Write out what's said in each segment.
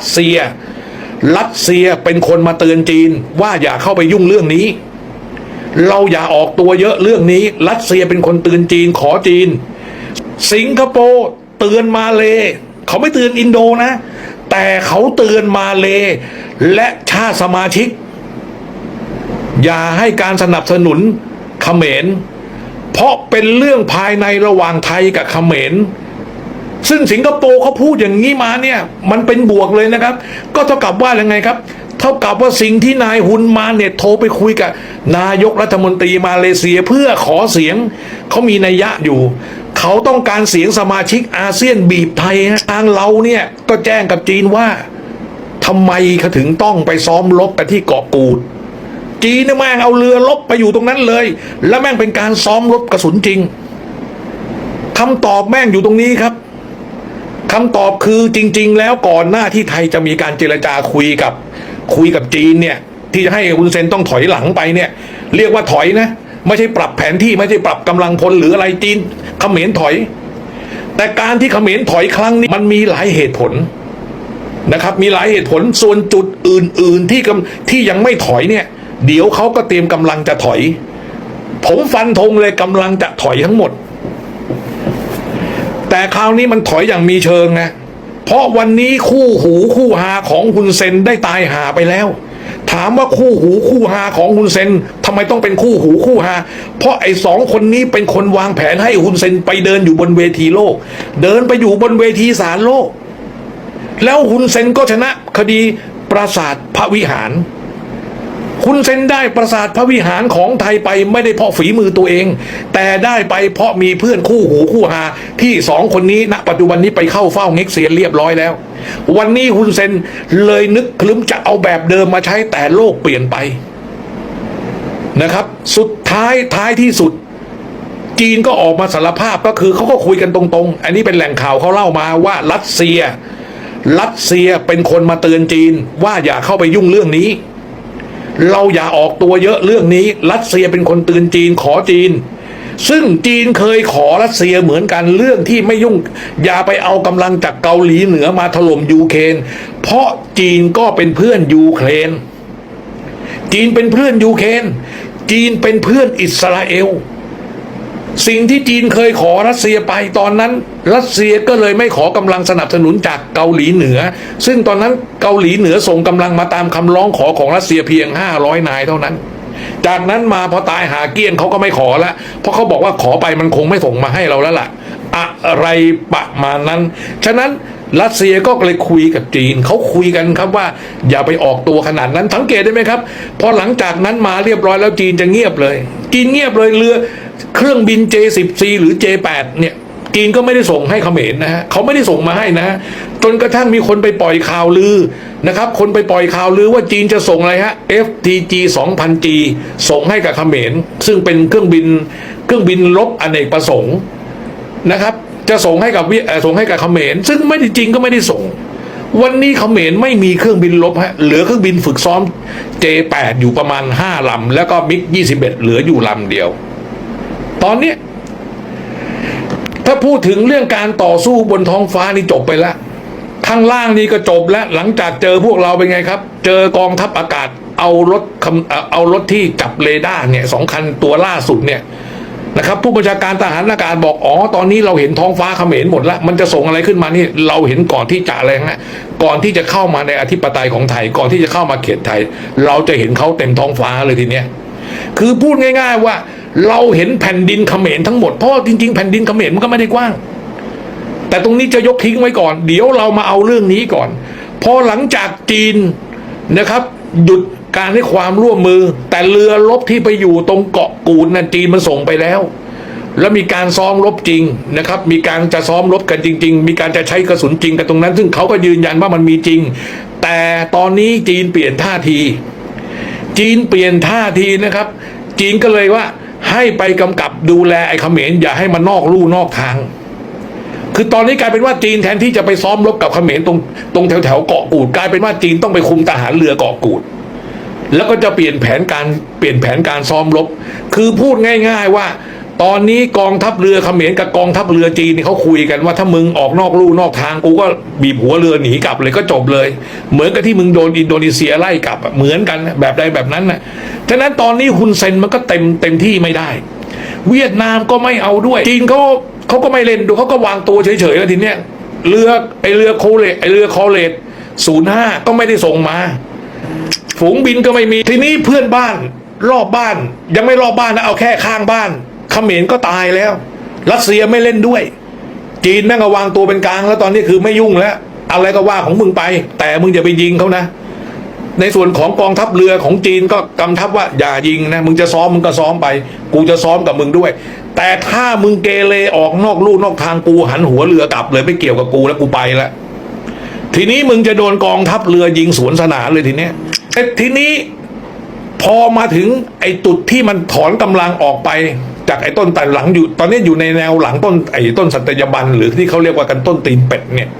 สเซีย รัสเซียเป็นคนมาเตือนจีนว่าอย่าเข้าไปยุ่งเรื่องนี้ เราอย่าออกตัวเยอะเรื่องนี้ รัสเซียเป็นคนเตือนจีนขอจีน สิงคโปร์เตือนมาเลเขาไม่เตือนอินโดนะ แต่เขาเตือนมาเลและชาติสมาชิก อย่าให้การสนับสนุนเขมร เพราะเป็นเรื่องภายในระหว่างไทยกับเขมร ซึ่งสิงคโปร์เขาพูดอย่างนี้มาเนี่ย มันเป็นบวกเลยนะครับ ก็เท่ากับว่าอยังไงครับ เท่ากับว่าสิ่งที่นายฮุนมาเนี่ยโทรไปคุยกับ นายกรัฐมนตรีมาเลเซียเพื่อขอเสียงเขามีนัยยะอยู่เขาต้องการเสียงสมาชิกอาเซียนบีบไทยฮะทางเราเนี่ยก็แจ้งกับจีนว่าทำไมเขาถึงต้องไปซ้อมรบกันที่เกาะกูด จีนนะแม่งเอาเรือลบไปอยู่ตรงนั้นเลย แล้วแม่งเป็นการซ้อมรบกระสุนจริงคำตอบแม่งอยู่ตรงนี้ครับ คำตอบคือจริง ๆ แล้วก่อนหน้าที่ไทยจะมีการเจรจาคุยกับคุยกับจีนเนี่ย ที่จะให้ฮุนเซนต้องถอยหลังไปเนี่ย เรียกว่าถอยนะ ไม่ใช่ปรับแผนที่ไม่ใช่ปรับกำลังพลหรืออะไรจีนเขมรถอย แต่การที่เขมรถอยครั้งนี้มันมีหลายเหตุผลนะครับ มีหลายเหตุผลส่วนจุดอื่น ๆ ที่กำที่ยังไม่ถอยเนี่ย เดี๋ยวเขาก็เตรียมกำลังจะถอย ผมฟันธงเลยกำลังจะถอยทั้งหมด แต่คราวนี้มันถอยอย่างมีเชิงนะเพราะวันนี้คู่หูคู่หาของฮุนเซนได้ตายหาไปแล้ว ถามว่าคู่หูคู่หาของฮุนเซนทำไมต้องเป็นคู่หูคู่หา เพราะไอ้สองคนนี้เป็นคนวางแผนให้ฮุนเซนไปเดินอยู่บนเวทีโลก เดินไปอยู่บนเวทีศาลโลก แล้วฮุนเซนก็ชนะคดีปราสาทพระวิหาร ฮุนเซนได้ปราสาทพระวิหารของไทยไปไม่ได้เพราะฝีมือตัวเอง แต่ได้ไปเพราะมีเพื่อนคู่หูคู่หา ที่สองคนนี้ณปัจจุบันนี้ไปเข้าเฝ้าเง็กเซียนเรียบร้อยแล้ว วันนี้ฮุนเซนเลยนึกคลึ้มจะเอาแบบเดิมมาใช้แต่โลกเปลี่ยนไปนะครับ สุดท้ายท้ายที่สุด จีนก็ออกมาสารภาพก็คือเขาก็คุยกันตรงๆ อันนี้เป็นแหล่งข่าวเขาเล่ามาว่ารัสเซีย รัสเซียเป็นคนมาเตือนจีนว่าอย่าเข้าไปยุ่งเรื่องนี้ เราอย่าออกตัวเยอะเรื่องนี้ รัสเซียเป็นคนตือนจีนขอจีน ซึ่งจีนเคยขอรัสเซียเหมือนกันเรื่องที่ไม่ยุ่ง อย่าไปเอากำลังจากเกาหลีเหนือมาถล่มยูเครนเพราะจีนก็เป็นเพื่อนยูเครนจีนเป็นเพื่อนยูเครนจีนเป็นเพื่อนอิสราเอล สิ่งที่จีนเคยขอรัสเซียไปตอนนั้น รัสเซียก็เลยไม่ขอกำลังสนับสนุนจากเกาหลีเหนือ ซึ่งตอนนั้นเกาหลีเหนือส่งกำลังมาตามคำร้องขอของรัสเซียเพียง 500 นายเท่านั้น จากนั้นมาพอตายหาเกี้ยงเขาก็ไม่ขอละเพราะเขาบอกว่าขอไปมันคงไม่ส่งมาให้เราแล้วล่ะ อะไรประมาณนั้น ฉะนั้นรัสเซียก็เลยคุยกับจีนเขาคุยกันครับว่าอย่าไปออกตัวขนาดนั้นสังเกตได้ไหมครับ พอหลังจากนั้นมาเรียบร้อยแล้วจีนจะเงียบเลย จีนเงียบเลยเรือ เครื่องบิน J10C หรือ J8 เนี่ยจีนก็ไม่ได้ส่งให้เขมรนะฮะเขาไม่ได้ส่งมาให้นะฮะจนกระทั่งมีคนไปปล่อยข่าวลือนะครับ คนไปปล่อยข่าวลือว่าจีนจะส่งอะไรฮะ FTG 2000G ส่งให้กับเขมรซึ่งเป็นเครื่องบินเครื่องบินรบอเนกประสงค์นะครับ จะส่งให้กับส่งให้กับเขมรซึ่งไม่ได้จริงก็ไม่ได้ส่ง วันนี้เขมรไม่มีเครื่องบินรบฮะเหลือเครื่องบินฝึกซ้อม J8 อยู่ประมาณ 5ลำแล้วก็มิก21เหลืออยู่ลำเดียว ตอนนี้ถ้าพูดถึงเรื่องการต่อสู้บนท้องฟ้านี่จบไปแล้วข้างล่างนี่ก็จบแล้ว หลังจากเจอพวกเราเป็นไงครับ เจอกองทัพอากาศ เอารถเอารถที่จับเรดาร์เนี่ยสองคันตัวล่าสุดเนี่ยนะครับผู้บัญชาการทหารอากาศบอกอ๋อตอนนี้เราเห็นท้องฟ้าเขมรหมดแล้วมันจะส่งอะไรขึ้นมานี่เราเห็นก่อนที่จะอะไรฮะก่อนที่จะเข้ามาในอธิปไตยของไทยก่อนที่จะเข้ามาเขตไทย เราจะเห็นเขาเต็มท้องฟ้าเลยทีเนี้ยคือพูดง่าย ๆว่า เราเห็นแผ่นดินเขมรทั้งหมดเพราะจริง ๆ แผ่นดินเขมรมันก็ไม่ได้กว้าง แต่ตรงนี้จะยกทิ้งไว้ก่อน เดี๋ยวเรามาเอาเรื่องนี้ก่อน พอหลังจากจีนนะครับ หยุดการให้ความร่วมมือ แต่เรือรบที่ไปอยู่ตรงเกาะกูดนะจีนมันส่งไปแล้ว แล้วมีการซ้อมรบจริงนะครับ มีการจะซ้อมรบกันจริง ๆ มีการจะใช้กระสุนจริงกันตรงนั้น ซึ่งเขาก็ยืนยันว่ามันมีจริง แต่ตอนนี้จีนเปลี่ยนท่าที จีนเปลี่ยนท่าทีนะครับ จีนก็เลยว่า ให้ไปกำกับดูแลไอ้เขมรอย่าให้มันนอกลู่นอกทาง คือตอนนี้กลายเป็นว่าจีนแทนที่จะไปซ้อมรบกับเขมรตรงตรงแถวแถวเกาะกูดกลายเป็นว่าจีนต้องไปคุมทหารเรือเกาะกูด แล้วก็จะเปลี่ยนแผนการเปลี่ยนแผนการซ้อมรบ คือพูดง่าย ๆว่า ตอนนี้กองทัพเรือเขมรกับกองทัพเรือจีนนี่เขาคุยกันว่าถ้ามึงออกนอกลู่นอกทางกูก็บีบหัวเรือหนีกลับเลยก็จบเลย เหมือนกับที่มึงโดนอินโดนีเซียไล่กลับเหมือนกันแบบใดแบบนั้นนะ ฉะนั้นตอนนี้ฮุนเซนมันก็เต็มเต็มที่ไม่ได้ เวียดนามก็ไม่เอาด้วยจีนเขาเขาก็ไม่เล่นดูเขาก็วางตัวเฉยๆแล้วทีเนี้ยเรือไอเรือโคเลตไอเรือคอเลตศูนย์ห้าก็ไม่ได้ส่งมา ฝูงบินก็ไม่มีทีนี้เพื่อนบ้านรอบบ้าน ยังไม่รอบบ้านนะเอาแค่ข้างบ้านเขมรก็ตายแล้ว รัสเซียไม่เล่นด้วย จีนแม่งวางตัวเป็นกลางแล้วตอนนี้คือไม่ยุ่งแล้ว อะไรก็ว่าของมึงไป แต่มึงอย่าไปยิงเขานะ ในส่วนของกองทัพเรือของจีนก็กำทับว่าอย่ายิงนะมึงจะซ้อมมึงก็ซ้อมไป กูจะซ้อมกับมึงด้วย แต่ถ้ามึงเกเรออกนอกลู่นอกทางกูหันหัวเรือกลับเลยไม่เกี่ยวกับกูแล้วกูไปละทีนี้มึงจะโดนกองทัพเรือยิงสวนสนามเลยทีเนี้ยแต่ทีนี้พอมาถึงไอ้จุดที่มันถอนกำลังออกไป จากไอ้ต้นแต่หลังอยู่ ตอนนี้อยู่ในแนวหลังต้นไอ้ต้นสัตยบันหรือที่เขาเรียกว่ากันต้นตีนเป็ดเนี่ย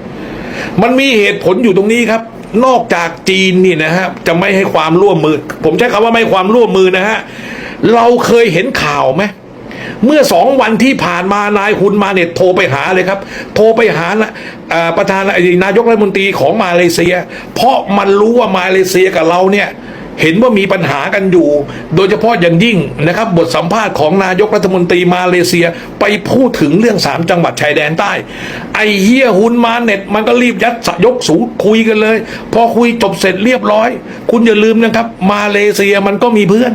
มันมีเหตุผลอยู่ตรงนี้ครับ นอกจากจีนนี่นะฮะจะไม่ให้ความร่วมมือ ผมใช้คำว่าไม่ความร่วมมือนะฮะเราเคยเห็นข่าวไหมเมื่อสองวันที่ผ่านมานายฮุนมาเนี่ยโทรไปหาเลยครับ โทรไปหานะประธานนายกรัฐมนตรีของมาเลเซีย เพราะมันรู้ว่ามาเลเซียกับเราเนี่ย เห็นว่ามีปัญหากันอยู่ โดยเฉพาะอย่างยิ่งนะครับ บทสัมภาษณ์ของนายกรัฐมนตรีมาเลเซียไปพูดถึงเรื่องสามจังหวัดชายแดนใต้ ไอเฮียฮุนมาเน็ต มันก็รีบยัดยกสูงคุยกันเลย พอคุยจบเสร็จเรียบร้อย คุณอย่าลืมนะครับ มาเลเซียมันก็มีเพื่อน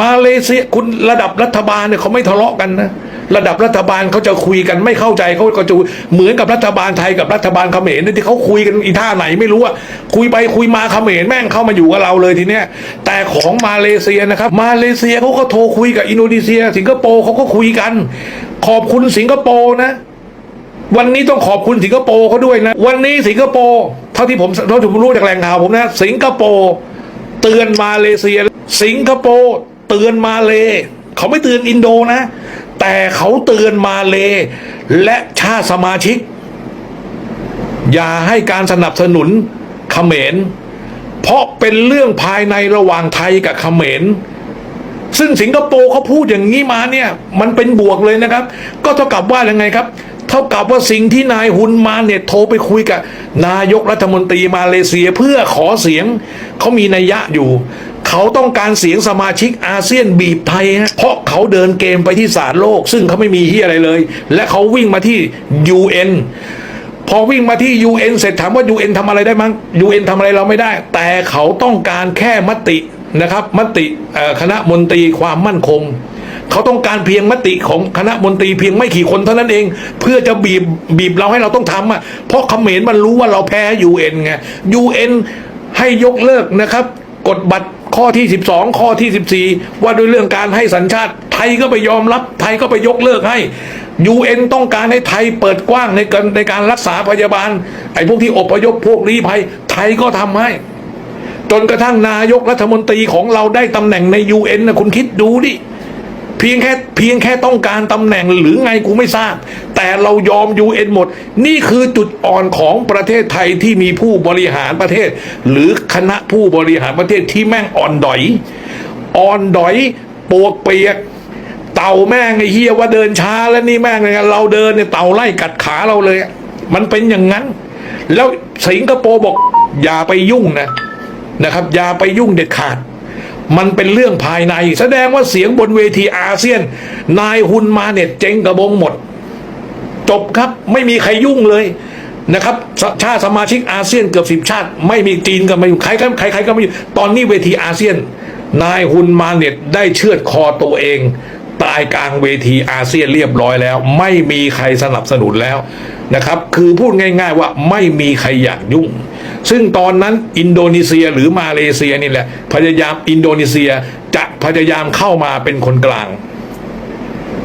มาเลเซียคุณระดับรัฐบาลเนี่ยเขาไม่ทะเลาะกันนะ ระดับรัฐบาลเขาจะคุยกันไม่เข้าใจเขาก็จะเหมือนกับรัฐบาลไทยกับรัฐบาลเขมรนี่ที่เขาคุยกันอีท่าไหนไม่รู้อะคุยไปคุยมาเขมรแม่งเข้ามาอยู่กับเราเลยทีเนี้ยแต่ของมาเลเซียนะครับ มาเลเซียเขาก็โทรคุยกับอินโดนีเซีย สิงคโปร์เขาก็คุยกัน ขอบคุณสิงคโปร์นะวันนี้ต้องขอบคุณสิงคโปร์เขาด้วยนะ วันนี้สิงคโปร์เท่าที่ผมเท่าที่ผมรู้จากแหล่งข่าวผมนะ สิงคโปร์เตือนมาเลเซีย สิงคโปร์เตือนมาเล เขาไม่เตือนอินโดนะ แต่เขาเตือนมาเลและชาติสมาชิก อย่าให้การสนับสนุนเขมร เพราะเป็นเรื่องภายในระหว่างไทยกับเขมร ซึ่งสิงคโปร์เขาพูดอย่างนี้มาเนี่ย มันเป็นบวกเลยนะครับ ก็เท่ากับว่ายังไงครับ เท่ากับว่าสิ่งที่นายฮุนมาเนี่ยโทรไปคุยกับ นายกรัฐมนตรีมาเลเซียเพื่อขอเสียงเขามีนัยยะอยู่ เขาต้องการเสียงสมาชิกอาเซียนบีบไทยฮะเพราะเขาเดินเกมไปที่ศาลโลก ซึ่งเขาไม่มีที่อะไรเลย และเขาวิ่งมาที่ UN พอวิ่งมาที่ UN เสร็จถามว่า UN ทำอะไรได้มั้ง UN ทำอะไรเราไม่ได้ แต่เขาต้องการแค่มตินะครับ มติคณะมนตรีความมั่นคง เขาต้องการเพียงมติของคณะมนตรีเพียงไม่กี่คนเท่านั้นเอง เพื่อจะบีบบีบเราให้เราต้องทำอะเพราะเขมรมันรู้ว่าเราแพ้ UN ไง UN ให้ยกเลิกนะครับ กฎบัตร ข้อที่ 12 ข้อที่ 14 ว่าด้วยเรื่องการให้สัญชาติ ไทยก็ไปยอมรับ ไทยก็ไปยกเลิกให้ UN ต้องการให้ไทยเปิดกว้างในการในการรักษาพยาบาล ไอ้พวกที่อพยพพวกลี้ภัย ไทยก็ทำให้ จนกระทั่งนายกรัฐมนตรีของเราได้ตำแหน่งใน UN นะคุณคิดดูดิ เพียงแค่เพียงแค่ต้องการตำแหน่งหรือไงกูไม่ทราบ แต่เรายอม UN หมด นี่คือจุดอ่อนของประเทศไทยที่มีผู้บริหารประเทศ หรือคณะผู้บริหารประเทศที่แม่งอ่อนดอย อ่อนดอยปวกเปียกเต่าแม่งไอ้เฮียว่าเดินช้าแล้วนี่แม่งเลยเราเดินเนี่ยเต่าไล่กัดขาเราเลย มันเป็นอย่างนั้น แล้วสิงคโปร์บอกอย่าไปยุ่งนะนะครับ อย่าไปยุ่งเด็ดขาด มันเป็นเรื่องภายใน แสดงว่าเสียงบนเวทีอาเซียน นายฮุนมาเน็ตเจงกระบงหมด จบครับไม่มีใครยุ่งเลยนะครับชาติสมาชิกอาเซียนเกือบสิบชาติ ไม่มีจีนก็ไม่อยู่ใครก็ใครใครก็ไม่อยู่ตอนนี้เวทีอาเซียน นายฮุนมาเน็ตได้เชือดคอตัวเอง ตายกลางเวทีอาเซียนเรียบร้อยแล้ว ไม่มีใครสนับสนุนแล้วนะครับ คือพูดง่าย ๆ ว่าไม่มีใครอยากยุ่ง ซึ่งตอนนั้นอินโดนีเซียหรือมาเลเซียนี่แหละ พยายามอินโดนีเซียจะพยายามเข้ามาเป็นคนกลาง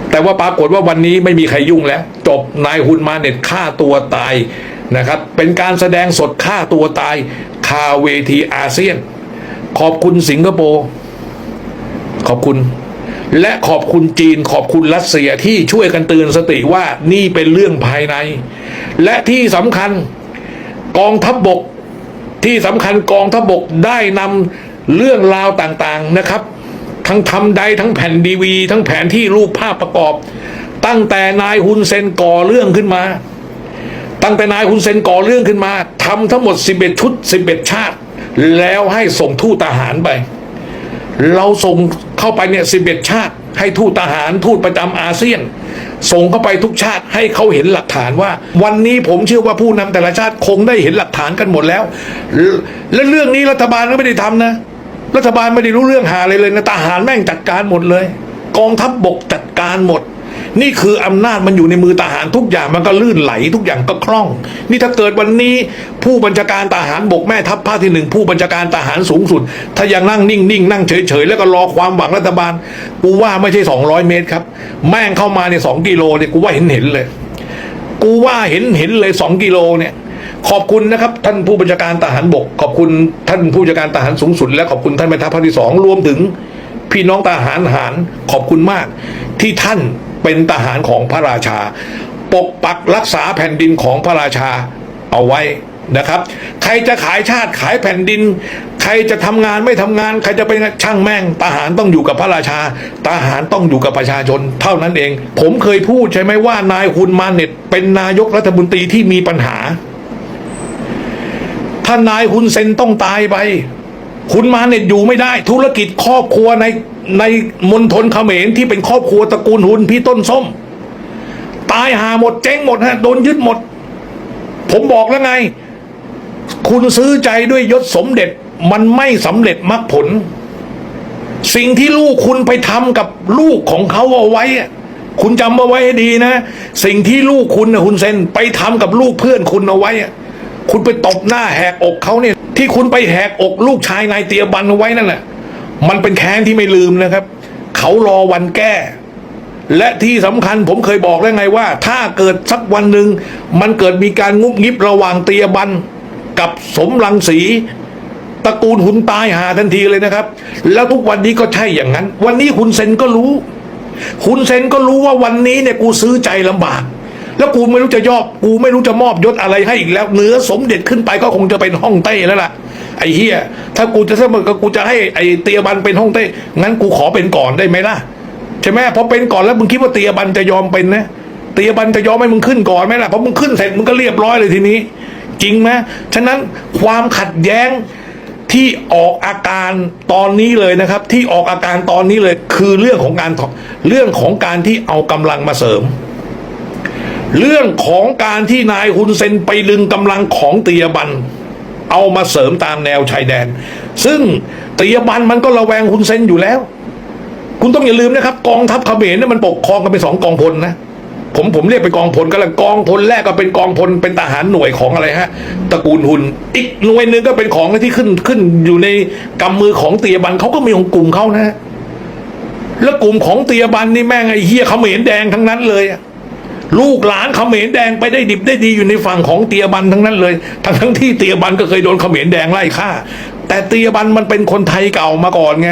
แต่ว่าปรากฏว่าวันนี้ไม่มีใครยุ่งแล้ว จบนายฮุนมาเน็ตฆ่าตัวตายนะครับ เป็นการแสดงสดฆ่าตัวตายคาเวทีอาเซียน ขอบคุณสิงคโปร์ขอบคุณและขอบคุณจีนขอบคุณรัสเซียที่ช่วยกันเตือนสติว่านี่เป็นเรื่องภายใน และที่สำคัญกองทัพบบก ที่สำคัญกองทัพบกได้นำเรื่องราวต่างๆนะครับ ทั้งทำใดทั้งแผ่นดีวี ทั้งแผนที่รูปภาพประกอบ ตั้งแต่นายฮุนเซนก่อเรื่องขึ้นมา ตั้งแต่นายฮุนเซนก่อเรื่องขึ้นมาทำทั้งหมด 11 ชุด 11 ชาติ แล้วให้ส่งทูตทหารไป เราส่งเข้าไปเนี่ย 11 ชาติ ให้ทูตทหารทูตประจำอาเซียน ส่งเข้าไปทุกชาติให้เขาเห็นหลักฐานว่า วันนี้ผมเชื่อว่าผู้นำแต่ละชาติคงได้เห็นหลักฐานกันหมดแล้ว และเรื่องนี้รัฐบาลก็ไม่ได้ทำนะ รัฐบาลไม่ได้รู้เรื่องหาอะไรเลยนะทหารแม่งจัดการหมดเลย กองทัพบบกจัดการหมด นี่คืออำนาจมันอยู่ในมือทหารทุกอย่างมันก็ลื่นไหลทุกอย่างก็คล่อง นี่ถ้าเกิดวันนี้ผู้บัญชาการทหารบกแม่ทัพภาคที่หนึ่งผู้บัญชาการทหารสูงสุด ถ้ายังนั่งนิ่งๆนั่งเฉยๆแล้วก็รอความหวังรัฐบาล กูว่าไม่ใช่ 200 เมตรครับ แม่งเข้ามาเนี่ยสองกิโลเนี่ยกูว่าเห็นเห็นเลย กูว่าเห็นเห็นเลยสองกิโลเนี่ยขอบคุณนะครับ ท่านผู้บัญชาการทหารบก ขอบคุณท่านผู้บัญชาการทหารสูงสุด และขอบคุณท่านแม่ทัพภาคที่สองรวมถึงพี่น้องทหารหารขอบคุณมากที่ท่าน เป็นทหารของพระราชา ปกปักรักษาแผ่นดินของพระราชาเอาไว้นะครับ ใครจะขายชาติขายแผ่นดิน ใครจะทำงานไม่ทำงาน ใครจะเป็นช่างแม่งทหารต้องอยู่กับพระราชาทหารต้องอยู่กับประชาชน เท่านั้นเอง ผมเคยพูดใช่ไหมว่านายฮุนมาเน็ตเป็นนายกรัฐมนตรีที่มีปัญหา ถ้านายฮุนเซนต้องตายไป คุณมาเน็ตอยู่ไม่ได้ ธุรกิจครอบครัวในในมณฑลเขมรที่เป็นครอบครัวตระกูลฮุนพี่ต้นส้ม ตายหาหมดเจ๊งหมดฮะโดนยึดหมด ผมบอกแล้วไง คุณซื้อใจด้วยยศสมเด็จมันไม่สำเร็จมรรคผล สิ่งที่ลูกคุณไปทำกับลูกของเขาเอาไว้ คุณจำเอาไว้ให้ดีนะ สิ่งที่ลูกคุณนะคุณเซนไปทำกับลูกเพื่อนคุณเอาไว้ คุณไปตบหน้าแหกอกเขาเนี่ย ที่คุณไปแหกอกลูกชายนายเตียบันเอาไว้นั่นแหละมันเป็นแค้นที่ไม่ลืมนะครับ เขารอวันแก้ และที่สำคัญผมเคยบอกแล้วไงว่า ถ้าเกิดสักวันหนึ่งมันเกิดมีการงุบงิบระหว่างเตียบันกับสมรังสีตระกูลหุนตายหาทันทีเลยนะครับ แล้วทุกวันนี้ก็ใช่อย่างนั้น วันนี้คุณเซนก็รู้ คุณเซนก็รู้ว่าวันนี้เนี่ยกูซื้อใจลำบาก แล้วกูไม่รู้จะยอบกูไม่รู้จะมอบยศอะไรให้อีกแล้วเหนือสมเด็จขึ้นไปก็คงจะเป็นห้องเต้แล้วล่ะไอ้เฮียถ้ากูจะเสมอก็กูจะให้ไอ้เตียบันเป็นห้องเต้งั้นกูขอเป็นก่อนได้ไหมล่ะใช่ไหมพอเป็นก่อนแล้วมึงคิดว่าเตียบันจะยอมเป็นนะเตียบันจะยอมให้มึงขึ้นก่อนไหมล่ะพอมึงขึ้นเสร็จมึงก็เรียบร้อยเลยทีนี้ จริงไหมฉะนั้นความขัดแย้งที่ออกอาการตอนนี้เลยนะครับ ที่ออกอาการตอนนี้เลยคือเรื่องของการเรื่องของการที่เอากำลังมาเสริม เรื่องของการที่นายฮุนเซนไปดึงกำลังของเตียบัน เอามาเสริมตามแนวชายแดน ซึ่งเตียบันมันก็ระแวงฮุนเซนอยู่แล้ว คุณต้องอย่าลืมนะครับ กองทัพเขมรเนี่ยมันปกครองกันเป็นสองกองพลนะผมผมเรียกเป็นกองพลก็แล้วกองพลแรกก็เป็นกองพลเป็นทหารหน่วยของอะไรฮะตระกูลหุนอีกหน่วยหนึ่งก็เป็นของที่ขึ้นขึ้นอยู่ในกำมือของเตียบันเขาก็มีของกลุ่มเขานะฮะแล้วกลุ่มของเตียบันนี่แม่งไอ้เฮียเขมรแดงทั้งนั้นเลยอะ ลูกหลานเขมรแดงไปได้ดิบได้ดีอยู่ในฝั่งของเตียบันทั้งนั้นเลยทั้งทั้งที่เตียบันก็เคยโดนเขมรแดงไล่ฆ่า แต่เตียบันมันเป็นคนไทยเก่ามาก่อนไง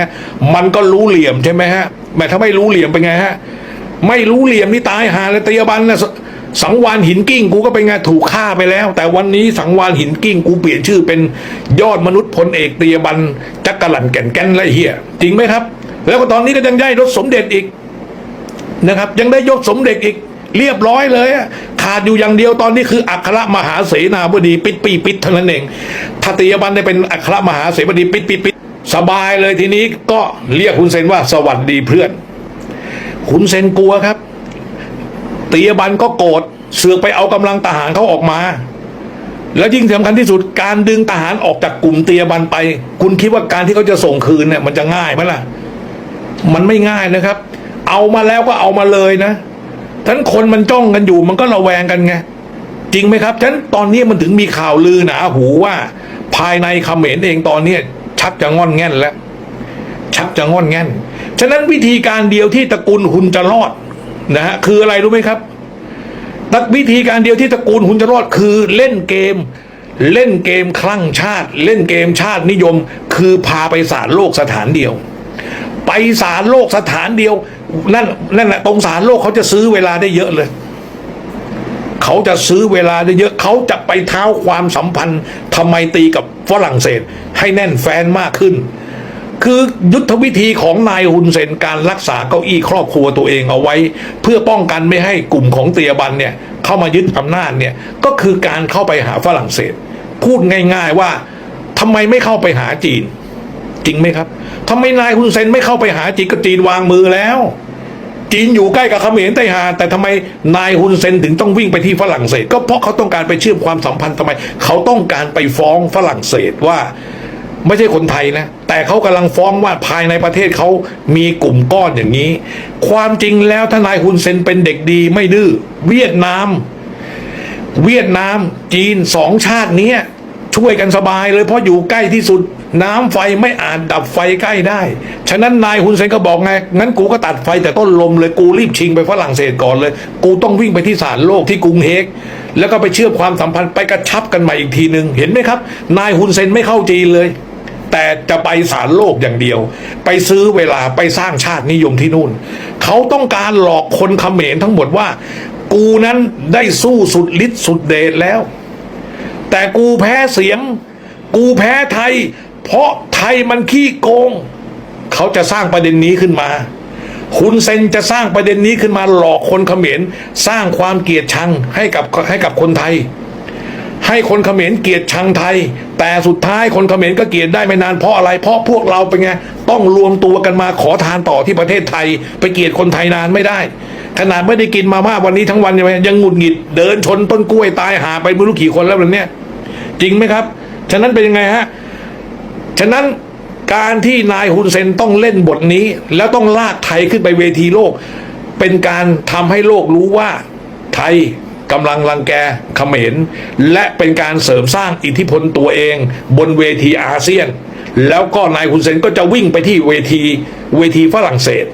มันก็รู้เหลี่ยมใช่ไหมฮะแม้ถ้าไม่รู้เหลี่ยมเป็นไงฮะไม่รู้เหลี่ยมนี่ตายหาเลยเตียบันนะสังวานหินกิ้งกูก็เป็นไงถูกฆ่าไปแล้ว แต่วันนี้สังวานหินกิ้งกูเปลี่ยนชื่อเป็นยอดมนุษย์พลเอกเตียบันจักรหลันแก่นแก่นไรเฮียจริงไหมครับ แล้วก็ตอนนี้ก็ยังได้รถสมเด็จอีกนะครับ ยังได้ยศสมเด็จอีก เรียบร้อยเลยขาดอยู่อย่างเดียวตอนนี้คืออัครมหาเสนาบดีปิดปีปิดเท่านั้นเองถ้าเตียบันได้เป็นอัครมหาเสนาบดีปิดปิดปิดสบายเลยทีนี้ก็เรียกคุณเซนว่าสวัสดีเพื่อนคุณเซนกลัวครับตียบันก็โกรธเสือกไปเอากำลังทหารเขาออกมา แล้วยิ่งสำคัญที่สุดการดึงทหารออกจากกลุ่มเตียบันไป คุณคิดว่าการที่เขาจะส่งคืนเนี่ยมันจะง่ายไหมล่ะ มันไม่ง่ายนะครับ เอามาแล้วก็เอามาเลยนะ ทั้นคนมันจ้องกันอยู่มันก็ระแวงกันไงจริงไหมครับฉะนั้นตอนนี้มันถึงมีข่าวลือหนาหูว่า ภายในเขมรเองตอนนี้ชักจะงอนแง่นแล้ว ชักจะงอนแง่น ฉะนั้นวิธีการเดียวที่ตระกูลหุนจะรอดนะฮะคืออะไรรู้ไหมครับตักวิธีการเดียวที่ตระกูลหุนจะรอดคือเล่นเกม เล่นเกมคลั่งชาติ เล่นเกมชาตินิยม คือพาไปศาลโลกสถานเดียว ไปศาลโลกสถานเดียว นั่นนั่นแหละตรงศาลโลกเขาจะซื้อเวลาได้เยอะเลย เขาจะซื้อเวลาได้เยอะเขาจะไปเท้าความสัมพันธ์ทำไมตีกับฝรั่งเศส ให้แน่นแฟนมากขึ้น คือยุทธวิธีของนายฮุนเซนการรักษาเก้าอี้ครอบครัวตัวเองเอาไว้ เพื่อป้องกันไม่ให้กลุ่มของเตียบันเนี่ยเข้ามายึดอำนาจเนี่ยก็คือการเข้าไปหาฝรั่งเศส พูดง่าย ๆว่าทำไมไม่เข้าไปหาจีน จริงไหมครับทำไมนายฮุนเซนไม่เข้าไปหาจีนก็จีนวางมือแล้ว จีนอยู่ใกล้กับเขมรไต้หาแต่ทำไมนายฮุนเซนถึงต้องวิ่งไปที่ฝรั่งเศส ก็เพราะเขาต้องการไปเชื่อมความสัมพันธ์ทำไม เขาต้องการไปฟ้องฝรั่งเศสว่า ไม่ใช่คนไทยนะ แต่เขากำลังฟ้องว่าภายในประเทศเขามีกลุ่มก้อนอย่างนี้ ความจริงแล้วทนายฮุนเซนเป็นเด็กดีไม่ดื้อเวียดนาม เวียดนาม จีนสองชาตินี้ช่วยกันสบายเลยเพราะอยู่ใกล้ที่สุด น้ำไฟไม่อาจดับไฟใกล้ได้ ฉะนั้นนายฮุนเซนก็บอกไง งั้นกูก็ตัดไฟแต่ต้นลมเลยกูรีบชิงไปฝรั่งเศสก่อนเลย กูต้องวิ่งไปที่ศาลโลกที่กรุงเฮก แล้วก็ไปเชื่อมความสัมพันธ์ไปกระชับกันใหม่อีกทีหนึ่งเห็นไหมครับ นายฮุนเซนไม่เข้าจีนเลย แต่จะไปศาลโลกอย่างเดียว ไปซื้อเวลาไปสร้างชาตินิยมที่นู่น เขาต้องการหลอกคนเขมรทั้งหมดว่า กูนั้นได้สู้สุดฤทธิ์สุดเดชแล้ว แต่กูแพ้เสียง กูแพ้ไทย เพราะไทยมันขี้โกง เขาจะสร้างประเด็นนี้ขึ้นมาคุณเซนจะสร้างประเด็นนี้ขึ้นมาหลอกคนเขมรสร้างความเกลียดชังให้กับให้กับคนไทย ให้คนเขมรเกลียดชังไทย แต่สุดท้ายคนเขมรก็เกลียดได้ไม่นานเพราะอะไร เพราะพวกเราเป็นไงต้องรวมตัวกันมาขอทานต่อที่ประเทศไทย ไปเกลียดคนไทยนานไม่ได้ ขนาดไม่ได้กินมาม่าวันนี้ทั้งวันยังยังหงุดหงิดเดินชนต้นกล้วยตายหาไปไม่รู้กี่คนแล้ววันเนี้ยจริงไหมครับ ฉะนั้นเป็นยังไงฮะ ฉะนั้นการที่นายฮุนเซนต้องเล่นบทนี้ แล้วต้องลากไทยขึ้นไปเวทีโลก เป็นการทำให้โลกรู้ว่าไทยกำลังรังแกเขมรและเป็นการเสริมสร้างอิทธิพลตัวเอง บนเวทีอาเซียน แล้วก็นายฮุนเซนก็จะวิ่งไปที่เวทีเวทีฝรั่งเศส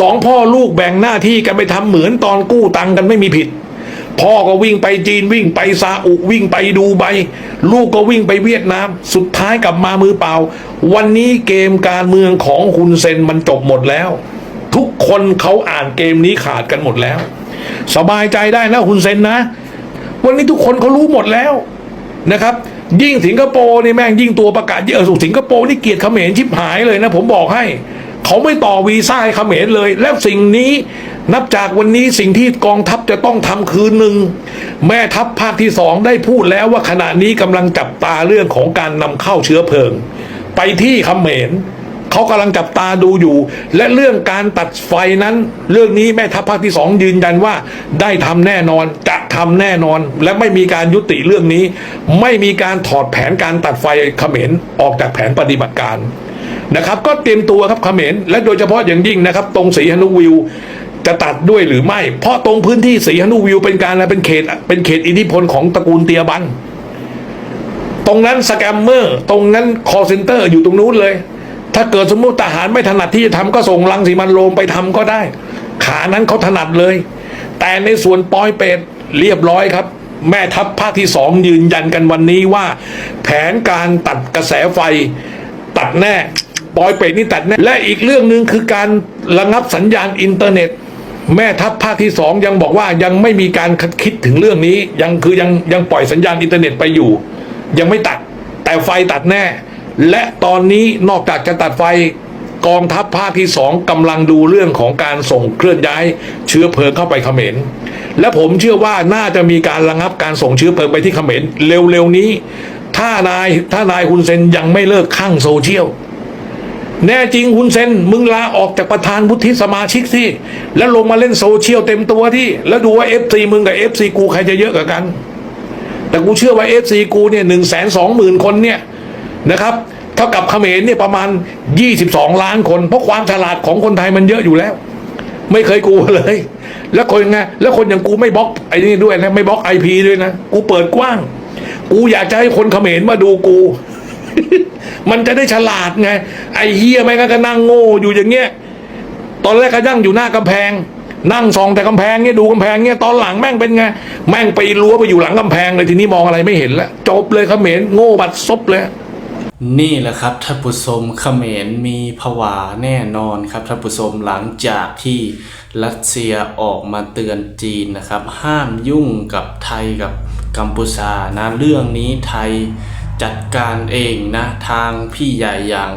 สองพ่อลูกแบ่งหน้าที่กันไปทำเหมือนตอนกู้ตังกันไม่มีผิด พ่อก็วิ่งไปจีนวิ่งไปซาอุวิ่งไปดูไบลูกก็วิ่งไปเวียดนาม สุดท้ายกลับมามือเปล่า วันนี้เกมการเมืองของฮุนเซนมันจบหมดแล้ว ทุกคนเขาอ่านเกมนี้ขาดกันหมดแล้ว สบายใจได้นะฮุนเซนนะ วันนี้ทุกคนเขารู้หมดแล้วนะครับ ยิ่งสิงคโปร์นี่แม่งยิ่งตัวประกาศเยอะสุดสิงคโปร์นี่เกลียดเขมรชิบหายเลยนะ ผมบอกให้ เขาไม่ต่อวีซ่าให้เขมรเลย แล้วสิ่งนี้ นับจากวันนี้สิ่งที่กองทัพจะต้องทำคือหนึ่งแม่ทัพภาคที่สองได้พูดแล้วว่าขณะนี้กำลังจับตาเรื่องของการนำเข้าเชื้อเพลิง ไปที่เขมรเขากำลังจับตาดูอยู่ และเรื่องการตัดไฟนั้น เรื่องนี้แม่ทัพภาคที่สองยืนยันว่า ได้ทำแน่นอนจะทำแน่นอน และไม่มีการยุติเรื่องนี้ ไม่มีการถอดแผนการตัดไฟเขมรออกจากแผนปฏิบัติการนะครับ ก็เตรียมตัวครับเขมรและโดยเฉพาะอย่างยิ่งนะครับ ตรงสีหนุวิว จะตัดด้วยหรือไม่ เพราะตรงพื้นที่สีหนุวิวเป็นการอะไรเป็นเขตเป็นเขตอิทธิพลของตระกูลเตียบัน ตรงนั้นสแกมเมอร์ ตรงนั้นคอเซนเตอร์อยู่ตรงนู้นเลย ถ้าเกิดสมมติทหารไม่ถนัดที่จะทำก็ส่งลังสีมันโรมไปทำก็ได้ ขานั้นเขาถนัดเลย แต่ในส่วนปอยเป็ดเรียบร้อยครับ แม่ทัพภาคที่สองยืนยันกันวันนี้ว่า แผนการตัดกระแสไฟตัดแน่ปอยเป็ดนี่ตัดแน่และอีกเรื่องหนึ่งคือการระงับสัญญาณอินเทอร์เน็ต แม่ทัพภาคที่สองยังบอกว่ายังไม่มีการคิดถึงเรื่องนี้ ยังคือยังยังปล่อยสัญญาณอินเทอร์เน็ตไปอยู่ ยังไม่ตัด แต่ไฟตัดแน่ และตอนนี้นอกจากจะตัดไฟกองทัพภาคที่สองกำลังดูเรื่องของการส่งเคลื่อนย้ายเชื้อเพลิงเข้าไปเขมร และผมเชื่อว่าน่าจะมีการระงับการส่งเชื้อเพลิงไปที่เขมรเร็วๆนี้ ถ้านายถ้านายฮุนเซนยังไม่เลิกข้างโซเชียล แน่จริงฮุนเซนมึงลาออกจากประธานวุฒิสมาชิกสิแล้วลงมาเล่นโซเชียลเต็มตัวที่ แล้วดูว่าเอฟซีมึงกับเอฟซีกูใครจะเยอะกว่ากัน แต่กูเชื่อว่าเอฟซีกูเนี่ยหนึ่งแสนสองหมื่นคนเนี่ยนะครับเท่ากับเขมรเนี่ยประมาณยี่สิบสองล้านคน เพราะความฉลาดของคนไทยมันเยอะอยู่แล้ว ไม่เคยกลัวเลย แล้วคนไงแล้วคนอย่างกูไม่บล็อกไอ้นี่ด้วยนะไม่บล็อกไอพีด้วยนะกูเปิดกว้าง กูอยากจะให้คนเขมรมาดูกู มันจะได้ฉลาดไง ไอ้เฮียแม่งก็นั่งโง่อยู่อย่างเงี้ย ตอนแรกก็นั่งอยู่หน้ากำแพง นั่งส่องแต่กำแพงเนี่ยดูกำแพงเนี่ยตอนหลังแม่งเป็นไง แม่งไปรั้วไปอยู่หลังกำแพงเลยทีนี้มองอะไรไม่เห็นแล้วจบเลยเขมรโง่บัดซบเลยนี่แหละครับท่านผู้ชมเขมรมีผวาแน่นอนครับท่านผู้ชมหลังจากที่รัสเซียออกมาเตือนจีนนะครับ ห้ามยุ่งกับไทยกับกัมพูชานะเรื่องนี้ไทย จัดการเองนะทางพี่ใหญ่อย่าง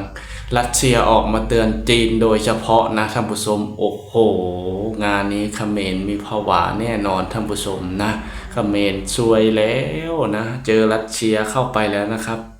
รัสเซียออกมาเตือนจีนโดยเฉพาะนะท่านผู้ชมโอ้โห งานนี้เขมรมีภาวะแน่นอนท่านผู้ชมนะเขมรซวยแล้วนะ เจอรัสเซียเข้าไปแล้วนะครับ